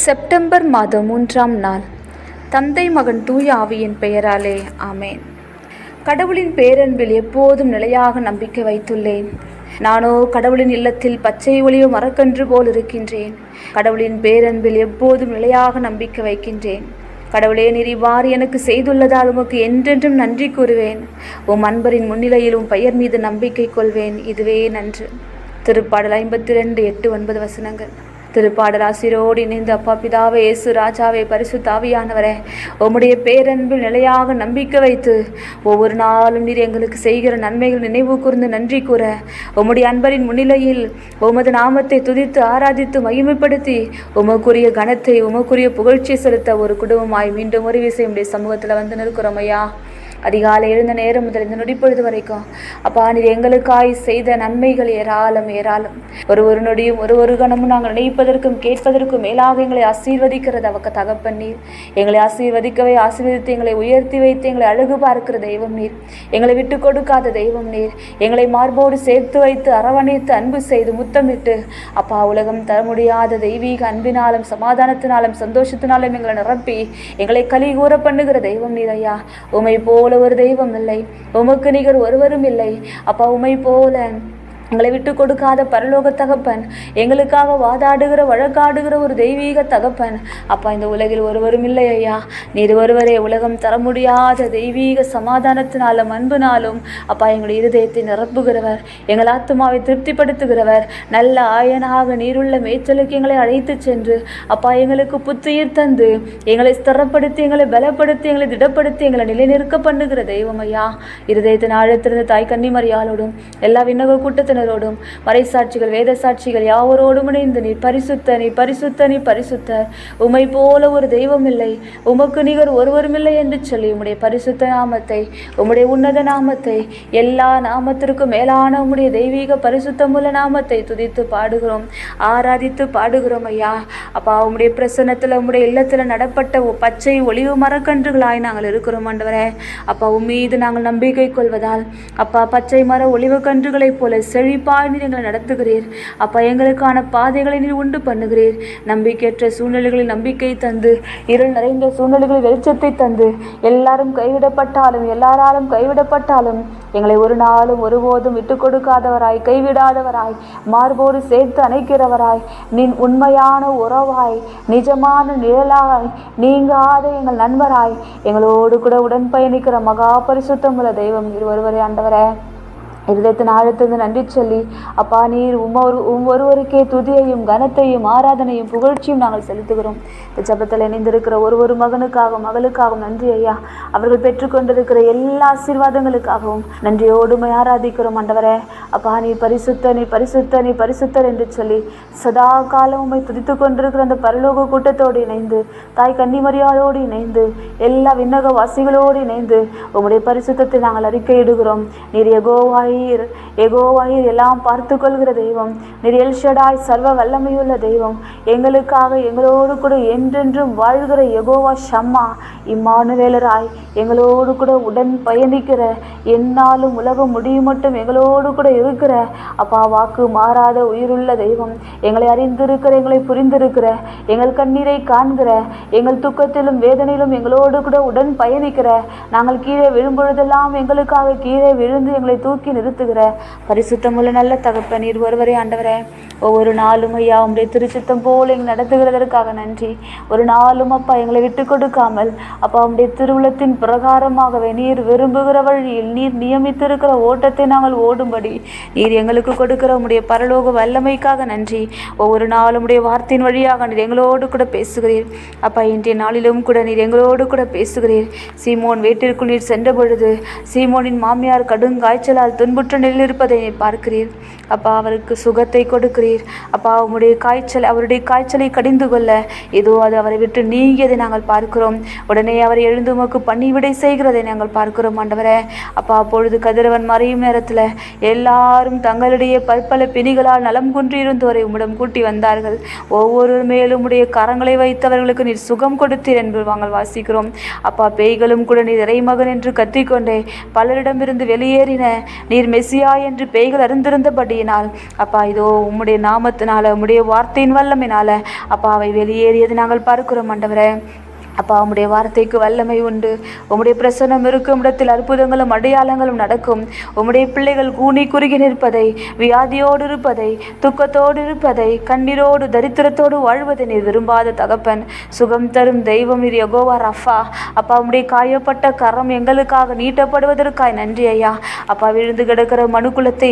September மாதம் மூன்றாம் நாள். தந்தை மகன் தூய ஆவியின் பெயராலே ஆமேன். கடவுளின் பேரன்பில் எப்போதும் நிலையாக நம்பிக்கை வைத்துள்ளேன். நானோ கடவுளின் இல்லத்தில் பச்சை ஒளிவு மரக்கன்று போல் இருக்கின்றேன். கடவுளின் பேரன்பில் எப்போதும் நிலையாக நம்பிக்கை வைக்கின்றேன். கடவுளே நீர் இவ்வாறு எனக்கு செய்துள்ளதால் உமக்கு என்றென்றும் நன்றி கூறுவேன். உம் அன்பரின் முன்னிலையில் உம் பெயர் மீது நம்பிக்கை கொள்வேன். இதுவே நன்று. திருப்பாடல் ஐம்பத்தி ரெண்டு எட்டு ஒன்பது வசனங்கள். திருப்பாடலாசிரோடு இணைந்து அப்பா பிதாவை இயேசு ராஜாவை பரிசு தாவியானவரே உம்முடைய பேரன்பில் நிலையாக நம்பிக்கை வைத்து ஒவ்வொரு நாளும் நீர் எங்களுக்கு செய்கிற நன்மைகள் நினைவு கூர்ந்து நன்றி கூற உம்முடைய அன்பரின் முன்னிலையில் உமது நாமத்தை துதித்து ஆராதித்து மகிமைப்படுத்தி உமக்குரிய கனத்தை உமக்குரிய புகழ்ச்சி செலுத்த ஒரு குடும்பமாய் மீண்டும் ஒரு விஷயம் உடைய சமூகத்தில் வந்து நிற்கிறோம் ஐயா. அதிகாலை எழுந்த நேரம் முதல் இந்த நொடிப்பொழுது வரைக்கும் அப்பா நீர் எங்களுக்காய் செய்த நன்மைகள் ஏராளம் ஏராளம். ஒரு ஒரு நொடியும் ஒரு ஒரு கணமும் நாங்கள் நினைப்பதற்கும் கேட்பதற்கும் மேலாக எங்களை ஆசீர்வதிக்கிறது. அவக்க தகப்பன் நீர். எங்களை ஆசீர்வதிக்கவே ஆசீர்வதித்து எங்களை உயர்த்தி வைத்து எங்களை அழகு பார்க்கிற தெய்வம் நீர். எங்களை விட்டு கொடுக்காத தெய்வம் நீர். எங்களை மார்போடு சேர்த்து வைத்து அரவணைத்து அன்பு செய்து முத்தமிட்டு அப்பா உலகம் தர முடியாத தெய்வீக அன்பினாலும் சமாதானத்தினாலும் சந்தோஷத்தினாலும் எங்களை நிரப்பி எங்களை கலி கூற பண்ணுகிற தெய்வம் நீர் ஐயா. உமை போல ஒரு தெய்வம் இல்லை. உமக்கு நிகர் ஒருவரும் இல்லை. அப்பா உமை போல எங்களை விட்டு கொடுக்காத பரலோக தகப்பன் எங்களுக்காக வாதாடுகிற வழக்காடுகிற ஒரு தெய்வீக தகப்பன். அப்பா இந்த உலகில் ஒருவரும் இல்லை ஐயா. நீர் ஒருவரே உலகம் தர முடியாத தெய்வீக சமாதானத்தினாலும் அன்புனாலும் அப்பா எங்களுடைய இருதயத்தை நிரப்புகிறவர் எங்கள் ஆத்மாவை திருப்திப்படுத்துகிறவர். நல்ல ஆயனாக நீருள்ள மேய்ச்சலுக்கு எங்களை அழைத்து சென்று அப்பா எங்களுக்கு புத்துயிர் தந்து எங்களை ஸ்திரப்படுத்தி எங்களை பலப்படுத்தி எங்களை திடப்படுத்தி எங்களை நிலைநிற்க பண்ணுகிற தெய்வம் ஐயா. இருதயத்தின் ஆழத்திருந்த தாய் கன்னிமரியாலோடும் எல்லா விண்ணக கூட்டத்தினரோடும் மறைசாட்சிகள் வேத சாட்சிகள் யாவரோடும் இணைந்து நீ பரிசுத்த நீ பரிசுத்த நீ பரிசுத்த. உமை போல ஒரு தெய்வம் இல்லை உமக்கு நிகர் ஒருவரும் இல்லை என்று சொல்லி உம்முடைய பரிசுத்த நாமத்தை உம்முடைய உன்னத நாமத்தை எல்லா நாமத்திற்கும் மேலான உம்முடைய தெய்வீக பரிசுத்தமுள்ள நாமத்தை துதித்து பாடுகிறோம் ஆராதித்து பாடுகிறோம் ஐயா. அப்பா உம்முடைய பிரசன்னத்தில் உம்முடைய இல்லத்தில் நடப்பட்ட பச்சை ஒளிவு மரக்கன்றுகளாய் நாங்கள் இருக்கிறோம் ஆண்டவரே. அப்பா உம் மீது நாங்கள் நம்பிக்கை கொள்வதால் அப்பா பச்சை மர ஒளிவு கன்றுகளைப் போல செழிப்பாய் நீர் எங்களை நடத்துகிறீர். அப்பா எங்களுக்கான பாதைகளை நீர் உண்டு பண்ணுகிறீர். நம்பிக்கையற்ற சூழ்நிலைகளில் நம்பிக்கை தந்து இருள் நிறைந்த சூழ்நிலைகளில் வெளிச்சத்தை தந்து எல்லாரும் கைவிடப்பட்டாலும் எல்லாராலும் கைவிடப்பட்டாலும் எங்களை ஒரு நாளும் ஒருபோதும் விட்டு கொடுக்காதவராய் கைவிடாதவராய் மார்போடு சேர்த்து அணைக்கிறவராய் நின் உண்மையான உறவாய் நிஜமான நிழலாய் நீங்காத எங்கள் நண்பராய் எங்களோடு கூட உடன் பயணிக்கிற மகா பரிசுத்தமுள்ள தெய்வம் இருவருவரே ஆண்டவரே இருதயத்தின் ஆழத்திலிருந்து நன்றி சொல்லி அப்பா நீர் உம்மொரு உம் ஒருவருக்கே துதியையும் கனத்தையும் ஆராதனையும் புகழ்ச்சியும் நாங்கள் செலுத்துகிறோம். இந்த ஜபத்தில் இணைந்திருக்கிற ஒரு ஒரு மகனுக்காகவும் மகளுக்காகவும் நன்றி ஐயா. அவர்கள் பெற்றுக்கொண்டிருக்கிற எல்லா ஆசீர்வாதங்களுக்காகவும் நன்றியோடுமை ஆராதிக்கிறோம் ஆண்டவரே. அப்பா நீ பரிசுத்த நீ பரிசுத்த நீ பரிசுத்தர் என்று சொல்லி சதா காலம் உம்மை துதித்து கொண்டிருக்கிற அந்த பரலோக கூட்டத்தோடு இணைந்து தாய் கன்னிமரியாதோடு இணைந்து எல்லா விண்ணக வாசிகளோடு இணைந்து உங்களுடைய பரிசுத்தத்தை நாங்கள் அறிக்கையிடுகிறோம். நீர் எகோவாயீர் எகோவாயீர் எல்லாம் பார்த்து கொள்கிற தெய்வம். நீர் எல்ஷடாய் சர்வ வல்லமையுள்ள தெய்வம். எங்களுக்காக எங்களோடு கூட என்றென்றும் வாழ்கிற எகோவா ஷம்மா இம்மானுவேலராய் எங்களோடு கூட உடன் பயணிக்கிற என்னாலும் உலகம் முடியும் மட்டும் எங்களோடு கூட இருக்கிற அப்பா வாக்கு மாறாத உயிருள்ள தெய்வம். எங்களை அறிந்திருக்கிற எங்களை புரிந்திருக்கிற எங்கள் கண்ணீரை காண்கிற எங்கள் துக்கத்திலும் வேதனையிலும் எங்களோடு கூட உடன் பயணிக்கிற நாங்கள் கீழே விழும்பொழுதெல்லாம் எங்களுக்காக கீழே விழுந்து எங்களை தூக்கி நிறுத்துகிற. பரிசுத்தமுள்ள நல்ல தகப்ப நீர் ஒருவரே ஆண்டவரே. ஒவ்வொரு நாளும் ஐயா உங்களுடைய திருச்சித்தம் போல் எங்களை நடத்துகிறதற்காக நன்றி. ஒரு நாளும் அப்பா எங்களை விட்டு கொடுக்காமல் அப்பா உம்முடைய திருவுளத்தின் பிரகாரமாகவே நீர் விரும்புகிற வழியில் நீர் நியமித்திருக்கிற ஓட்டத்தை நாங்கள் ஓடும்படி நீர் எங்களுக்கு கொடுக்கிற உம்முடைய பரலோக வல்லமைக்காக நன்றி. ஒவ்வொரு நாளும் உடைய வார்த்தையின் வழியாக நீர் எங்களோடு கூட பேசுகிறீர். அப்பா இன்றைய நாளிலும் கூட நீர் எங்களோடு கூட பேசுகிறீர். சீமோன் வீட்டிற்குள் நீர் சென்ற பொழுது சீமோனின் மாமியார் கடும் காய்ச்சலால் துன்புற்ற நிலையில் இருப்பதை பார்க்கிறீர். அப்பா அவருக்கு சுகத்தை கொடுக்கிறீர். அப்பா உம்முடைய காய்ச்சல் அவருடைய காய்ச்சலை கடிந்து கொள்ள. ஏதோ அது அவரை விட்டு நீங்கியதை நாங்கள் பார்க்கிறோம். உடனே அவரை எழுந்து உமக்கு பணிவிடை செய்கிறதை நாங்கள் பார்க்கிறோம் ஆண்டவரே. அப்பா அப்பொழுது கதிரவன் மறையும் நேரத்தில் எல்லாரும் தங்களுடைய பற்பல பிணிகளால் நலம் குன்றியிருந்தோரை உம்மிடம் கூட்டி வந்தார்கள். ஒவ்வொரு மேலும் உடைய கரங்களை வைத்தவர்களுக்கு நீர் சுகம் கொடுத்தீர் என்று நாங்கள் வாசிக்கிறோம். அப்பா பேய்களும் கூட நீர் இறைமகன் என்று கத்திக்கொண்டே பலரிடமிருந்து வெளியேறின. நீர் மெசியா என்று பேய்கள் அறிந்திருந்தபடியினால் அப்பா இதோ உம்முடைய நாமத்தினால உம்முடைய வார்த்தையின் வல்லமினால அப்பா அவை வெளியேறியது நாங்கள் பார்க்கிறோம் ஆண்டவரே. அப்பா உம்முடைய வார்த்தைக்கு வல்லமை உண்டு. உம்முடைய பிரசன்னம் இருக்கும் இடத்தில் அற்புதங்களும் அடையாளங்களும் நடக்கும். உம்முடைய பிள்ளைகள் கூனி குறுகி நிற்பதை வியாதியோடு இருப்பதை துக்கத்தோடு இருப்பதை கண்ணீரோடு தரித்திரத்தோடு வாழ்வதை நீர் விரும்பாத தகப்பன். சுகம் தரும் தெய்வம் நீர் யகோவா ரஃபா. அப்பா உம்முடைய காயப்பட்ட கரம் எங்களுக்காக நீட்டப்படுவதற்காய் நன்றி ஐயா. அப்பா விழுந்து கிடக்கிற மனுக்குலத்தை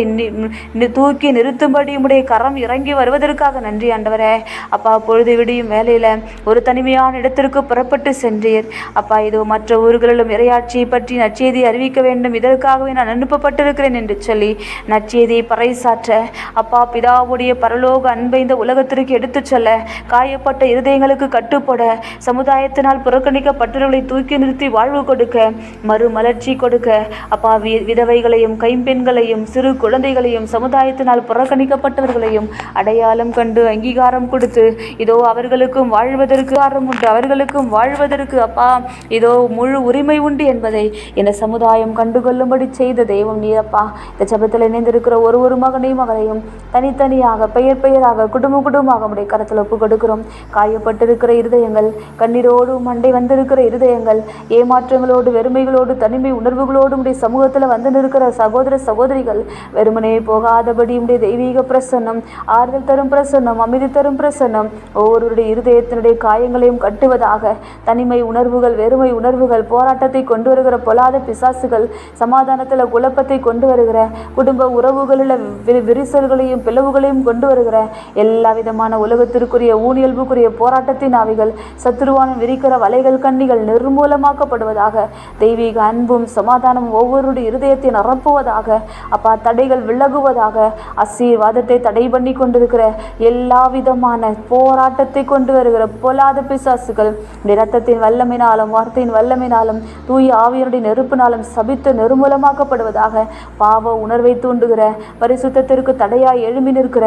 தூக்கி நிறுத்தும்படி உம்முடைய கரம் இறங்கி வருவதற்காக நன்றி ஆண்டவரே. அப்பா பொழுது விடியும் வேலையில் ஒரு தனிமையான இடத்திற்கு புறப்பட்டு சென்றீர். அப்பா இதோ மற்ற ஊர்களிலும் இறையாட்சியை பற்றி நற்செய்தி அறிவிக்க வேண்டும். இதற்காகவே நான் அனுப்பப்பட்டிருக்கிறேன் என்று சொல்லி நற்செய்தியை பறைசாற்ற அப்பா பிதாவுடைய பரலோக அன்பை இந்த உலகத்திற்கு எடுத்துச் செல்ல காயப்பட்ட இருதயங்களுக்கு கட்டுப்பட சமுதாயத்தினால் புறக்கணிக்கப்பட்டவர்களை தூக்கி நிறுத்தி வாழ்வு கொடுக்க மறுமலர்ச்சி கொடுக்க அப்பா வி விதவைகளையும் கைம்பெண்களையும் சிறு குழந்தைகளையும் சமுதாயத்தினால் புறக்கணிக்கப்பட்டவர்களையும் அடையாளம் கண்டு அங்கீகாரம் கொடுத்து இதோ அவர்களுக்கும் வாழ்வதற்கு ஆரம் உண்டு. அவர்களுக்கும் வாழ்வதற்கு அப்பா இதோ முழு உரிமை உண்டு என்பதை இந்த சமுதாயம் கண்டுகொள்ளும்படி செய்த தெய்வம் நீரப்பா இந்த சபத்தில் இணைந்திருக்கிற ஒரு ஒரு மகனையும் மகளையும் தனித்தனியாக பெயர் பெயராக குடும்ப குடும்பமாக உடைய கரத்தில் ஒப்பு கொடுக்கிறோம். காயப்பட்டிருக்கிற இருதயங்கள் கண்ணீரோடு மண்டை வந்திருக்கிற இருதயங்கள் ஏமாற்றங்களோடு வெறுமைகளோடு தனிமை உணர்வுகளோடு உடைய சமூகத்தில் வந்து நிற்கிற சகோதர சகோதரிகள் வெறுமனே போகாதபடி உடைய தெய்வீக பிரசன்னம் ஆறுதல் தரும் பிரசன்னம் அமைதி தரும் பிரசன்னம் ஒவ்வொருவருடைய இருதயத்தினுடைய காயங்களையும் கட்டுவதாக தனிமை உணர்வுகள் வெறுமை உணர்வுகள் போராட்டத்தை கொண்டு வருகிற பொல்லாத பிசாசுகள் சமாதானத்தில் குழப்பத்தை கொண்டு வருகிற குடும்ப உறவுகளில் விரிசல்களையும் பிளவுகளையும் கொண்டு வருகிற எல்லா விதமான உலகத்திற்குரிய ஊனியல்புக்குரிய போராட்டத்தின் ஆவிகள் சத்துருவான விரிக்கிற வலைகள் கண்ணிகள் நிர்மூலமாக்கப்படுவதாக தெய்வீக அன்பும் சமாதானம் ஒவ்வொருடைய இருதயத்தை நிரப்புவதாக அப்பா தடைகள் விலகுவதாக ஆசீர்வாதத்தை தடை பண்ணி கொண்டிருக்கிற எல்லா விதமான போராட்டத்தை கொண்டு வருகிற பொல்லாத பிசாசுகள் இரத்தத்தின் வல்லமினாலும் வார்த்தையின் வல்லமினாலும் தூய ஆவியருடைய நெருப்பினாலும் சபித்து நிர்மூலமாக்கப்படுவதாக பாவ உணர்வை தூண்டுகிற பரிசுத்தத்திற்கு தடையாய் எழும்பி நிற்கிற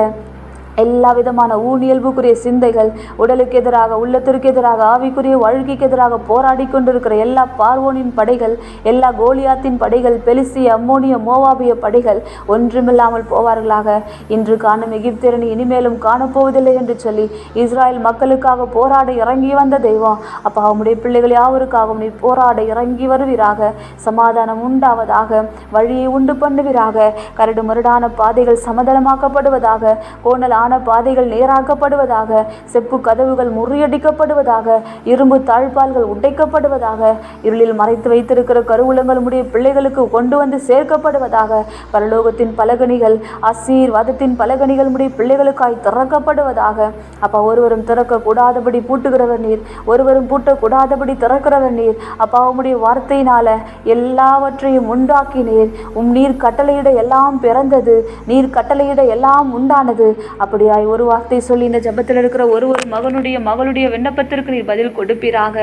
எல்லா விதமான ஊனியல்புக்குரிய சிந்தைகள் உடலுக்கு எதிராக உள்ளத்திற்கு எதிராக ஆவிக்குரிய வாழ்க்கைக்கு எதிராக போராடி கொண்டிருக்கிற எல்லா பார்வோனின் படைகள் எல்லா கோலியாத்தின் படைகள் பெலிசிய அம்மோனிய மோவாபிய படைகள் ஒன்றுமில்லாமல் போவார்களாக. இன்று காணும் எகிப்தியரணி இனிமேலும் காணப்போவதில்லை என்று சொல்லி இஸ்ராயல் மக்களுக்காக போராட இறங்கி வந்த தெய்வம். அப்பா அவனுடைய பிள்ளைகள் யாவருக்காகவும் நீர் போராட இறங்கி வருவீராக? சமாதானம் உண்டாவதாக வழியை உண்டு பண்ணுவீராக? கரடு முரடான பாதைகள் சமதளமாக்கப்படுவதாக கோணலான பாதைகள் நேராக்கப்படுவதாக செப்பு கதவுகள் முறியடிக்கப்படுவதாக இரும்பு தாழ்பால்கள் உடைக்கப்படுவதாக இருளில் மறைத்து வைத்திருக்கிற கருவூலங்கள் உடைய பிள்ளைகளுக்கு கொண்டு வந்து சேர்க்கப்படுவதாக பரலோகத்தின் பலகணிகள் ஆசீர்வாதத்தின் பலகணிகள் உடைய பிள்ளைகளுக்காய் திறக்கப்படுவதாக. அப்பா ஒருவரும் திறக்கக்கூடாதபடி பூட்டுகிறவர் நீர் ஒருவரும் பூட்டக்கூடாதபடி திறக்கிறவர் நீர். அப்பா உம்முடைய வார்த்தையினால எல்லாவற்றையும் உண்டாக்கினீர். உம் நீர் கட்டளையிட எல்லாம் பிறந்தது நீர் கட்டளையிட எல்லாம் உண்டானது. அப்படியாய். ஒரு வார்த்தை சொல்லி இந்த ஜெபத்தில் இருக்கிற ஒரு ஒரு மகனுடைய மகளுடைய விண்ணப்பத்திற்கு நீர் பதில் கொடுப்பீராக.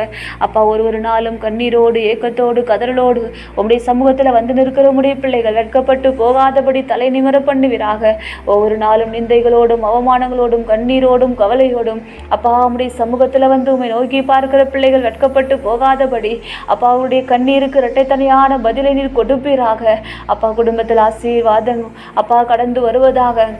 அப்பா ஒரு ஒரு நாளும் கண்ணீரோடு ஏக்கத்தோடு கதறலோடு உம்முடைய சமூகத்தில் வந்து நிற்கிற உடைய பிள்ளைகள் வெட்கப்பட்டு போகாதபடி தலை நிமிர பண்ணுவீராக. ஒவ்வொரு நாளும் நிந்தைகளோடும் அவமானங்களோடும் கண்ணீரோடும் கவலையோடும் அப்பா உம்முடைய சமூகத்தில் வந்து உண்மை நோக்கி பார்க்கிற பிள்ளைகள் வெட்கப்பட்டு போகாதபடி அப்பா அவருடைய கண்ணீருக்கு இரட்டைத்தனையான பதிலை நீர் கொடுப்பீராக. அப்பா குடும்பத்தில் ஆசீர்வாதம் அப்பா கடந்து வருவதாக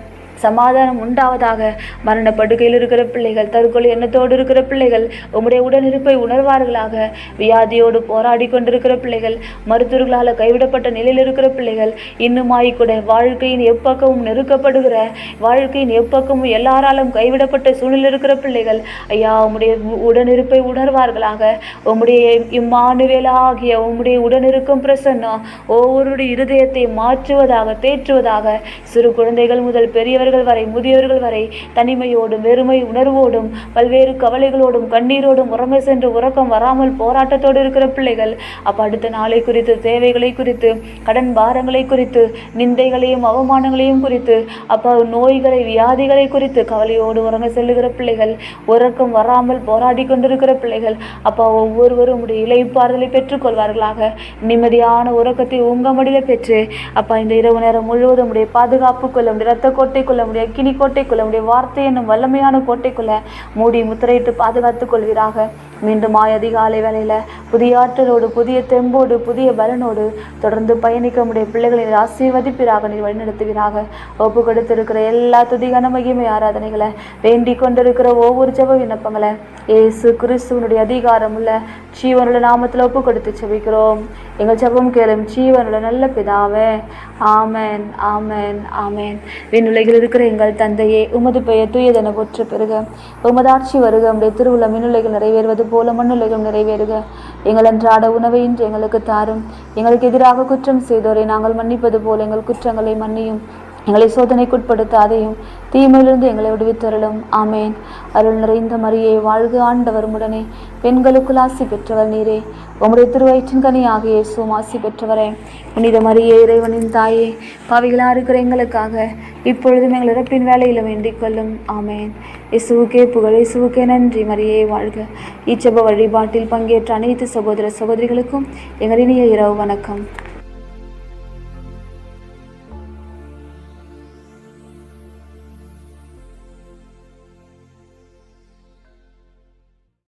சமாதானம் உண்டாவதாக மரண இருக்கிற பிள்ளைகள் தற்கொலை எண்ணத்தோடு இருக்கிற பிள்ளைகள் உம்முடைய உடனிருப்பை உணர்வார்களாக. வியாதியோடு போராடி கொண்டிருக்கிற பிள்ளைகள் மருத்துவர்களால் கைவிடப்பட்ட நிலையில் இருக்கிற பிள்ளைகள் இன்னுமாய் கூட வாழ்க்கையின் எப்பக்கமும் நெருக்கப்படுகிற வாழ்க்கையின் எப்பக்கமும் எல்லாராலும் கைவிடப்பட்ட சூழ்நிலை இருக்கிற பிள்ளைகள் ஐயா உம்முடைய உ- உடனிருப்பை உணர்வார்களாக. உம்முடைய இம்மானுவேலாகிய உம்முடைய உடனிருக்கும் பிரசன்னம் ஒவ்வொருடைய இருதயத்தை மாற்றுவதாக தேற்றுவதாக. சிறு குழந்தைகள் முதல் பெரியவர்கள் சிறுவர்கள் வரை முதியவர்கள் வரை தனிமையோடும் வெறுமை உணர்வோடும் பல்வேறு கவலைகளோடும் கண்ணீரோடும் உறங்க சென்று உறக்கம் வராமல் போராட்டத்தோடு இருக்கிற பிள்ளைகள் அப்போ அடுத்த நாளை குறித்து தேவைகளை குறித்து கடன் பாரங்களை குறித்து நிந்தைகளையும் அவமானங்களையும் குறித்து அப்போ நோய்களை வியாதிகளை குறித்து கவலையோடு உறங்க செல்லுகிற பிள்ளைகள் உறக்கம் வராமல் போராடி கொண்டிருக்கிற பிள்ளைகள் அப்பா ஒவ்வொருவரும் உடைய இலைப்பாறுதலை பெற்றுக்கொள்வார்களாக நிம்மதியான உறக்கத்தை உங்க மடியில் பெற்று அப்பா இந்த இரவு நேரம் முழுவதும் உடைய பாதுகாப்புக்குள்ள இரத்த ரத்த கோட்டைக்குள்ள உடைய கினி கோட்டைக்குள்ள உடைய வார்த்தை என்னும் வல்லமையான கோட்டைக்குள்ள மூடி முத்திரையிட்டு பாதுகாத்துக் கொள்வீராக. மீண்டும் ஆய் அதிகாலை வேலையில் புதிய ஆற்றலோடு புதிய தெம்போடு புதிய பலனோடு தொடர்ந்து பயணிக்க முடிய பிள்ளைகளை நீர் ஆசீர்வதிப்பீராக நீர் வழிநடத்துவீராக. ஒப்பு கொடுத்திருக்கிற எல்லா துதிகன மகிமை ஆராதனைகளை வேண்டிக் கொண்டிருக்கிற ஒவ்வொரு ஜப விண்ணப்பங்களை ஏசு கிறிஸ்துவனுடைய அதிகாரம் உள்ள ஜீவனுள்ள நாமத்தில் ஒப்பு கொடுத்து செபிக்கிறோம். எங்கள் ஜபம் கேளும் ஜீவனுள்ள நல்ல பிதாவே ஆமேன் ஆமேன் ஆமேன். விண்ணுலகில் இருக்கிற எங்கள் தந்தையே உமது பெயர் தூயதென போற்று பெருக உமதாட்சி வருக உடைய திருவுள்ள மின்னுலைகள் நிறைவேறுவது போல மண்ணுலகம் நிறைவேறுக. எங்கள் அன்றாட உணவை இன்று எங்களுக்கு தாரும். எங்களுக்கு எதிராக குற்றம் செய்தோரை நாங்கள் மன்னிப்பது போல எங்கள் குற்றங்களை மன்னியும். எங்களை சோதனைக்குட்படுத்தாதையும் தீமையிலிருந்து எங்களை விடுவித்தருளும். ஆமேன். அருள் நிறைந்த மரியே வாழ்க ஆண்டவர் உடனே பெண்களுக்குள் ஆசி பெற்றவர் நீரே. உம்முடைய திருவயிற்றின் கனி ஆகிய இயேசுவும் ஆசி பெற்றவரே. புனித மரியே இறைவனின் தாயே பாவிகளாக இருக்கிற எங்களுக்காக இப்பொழுதும் எங்கள் இறப்பின் வேலையிலும் வேண்டிக் கொள்ளும். ஆமேன். இசுவுக்கே புகழ் இசுவுக்கே நன்றி மரியே வாழ்க. இச்சப வழிபாட்டில் பங்கேற்ற அனைத்து சகோதர சகோதரிகளுக்கும் எங்கள் இனிய இரவு வணக்கம்.